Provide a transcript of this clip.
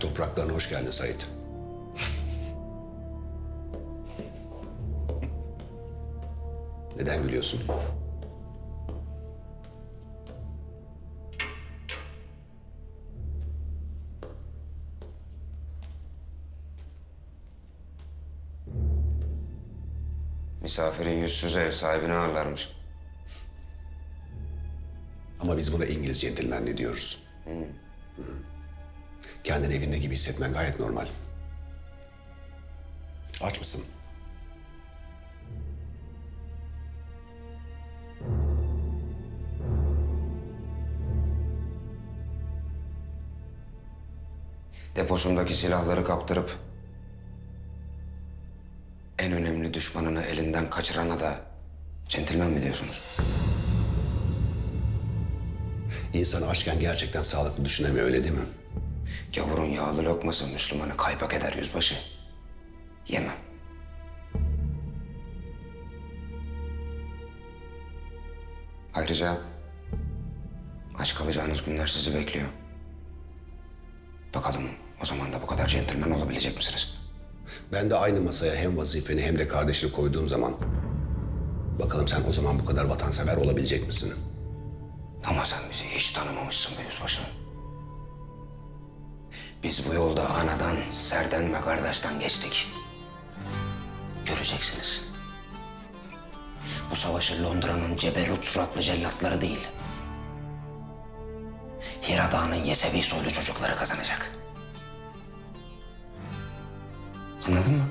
topraklarına hoş geldin Sait. Neden gülüyorsun? Misafirin yüzsüzü ev sahibini ağırlarmış. Ama biz buna İngiliz centilmenliği diyoruz. Hı. Kendini evinde gibi hissetmen gayet normal. Aç mısın? Deposundaki silahları kaptırıp en önemli düşmanını elinden kaçırana da centilmen mi diyorsunuz? İnsan açken gerçekten sağlıklı düşünemiyor öyle değil mi? Gavurun yağlı lokması Müslümanı kaypak eder yüzbaşı. Yemem. Ayrıca aç kalacağınız günler sizi bekliyor. Bakalım o zaman da bu kadar centilmen olabilecek misiniz? Ben de aynı masaya hem vazifeni hem de kardeşini koyduğum zaman... Bakalım sen o zaman bu kadar vatansever olabilecek misin? Ama sen bizi hiç tanımamışsın be yüzbaşı. Biz bu yolda anadan, serden ve kardeşten geçtik. Göreceksiniz. Bu savaşı Londra'nın ceberut suratlı cellatları değil. Hira Dağı'nın Yesevi soylu çocukları kazanacak. Anladın mı?